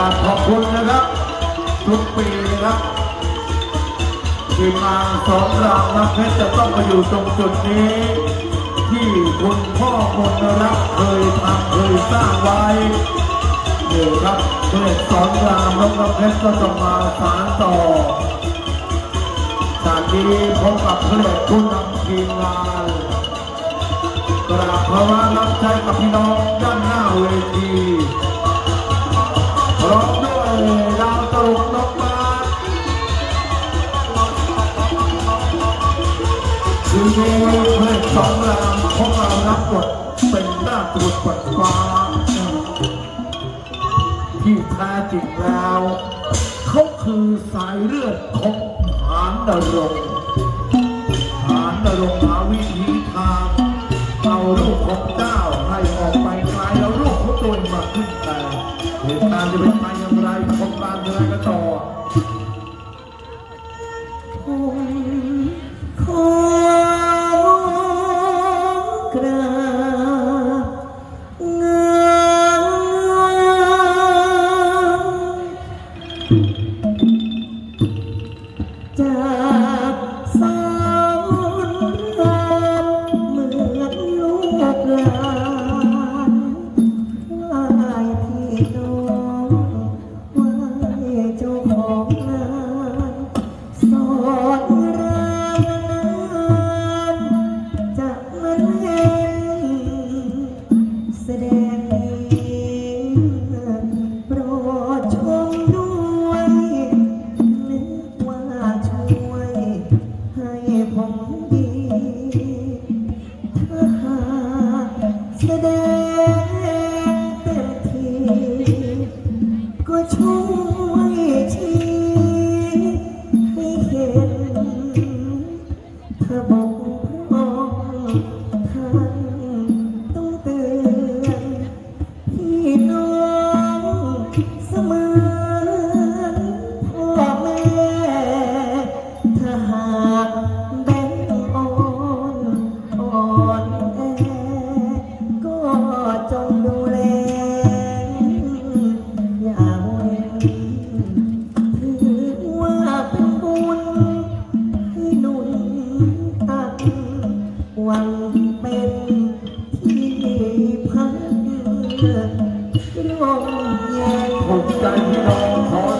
ราบขอบคุณนะครับ ทุกปีนะครับทีมงานสอนรามน้ำเพชรจะต้องมาอยู่ตรงจุดนี้ ที่คุณพ่อมนรักเคยทำเคยสร้างไว้นี่ครับเพื่อสอนรามน้ำเพชรก็ต้องมาสานต่อจากนี้พบกับเพื่อนผู้นำทีมงานกราบพระว่ารับใช้กับพี่น้องด้านหน้าเวที ร้อมด้วยดาวตลกนกมาทีนี้เพื่อนสองรามพวกเรารับบทเป็นหน้าตรวจปัดฟ้าที่แท้จริงแล้วเขาคือสายเลือดของหานนรงค์หานนรงหาวิธีทางเอาลูกของเจ้าให้ออกไปไกลแล้วลูกของตัวเองมาขึ้นแต่ เหตุการณ์จะเป็นไปอย่างไรพบการเดินกันต่อาก พักร่มเย็นถูกใจพี่น้องขอเสียง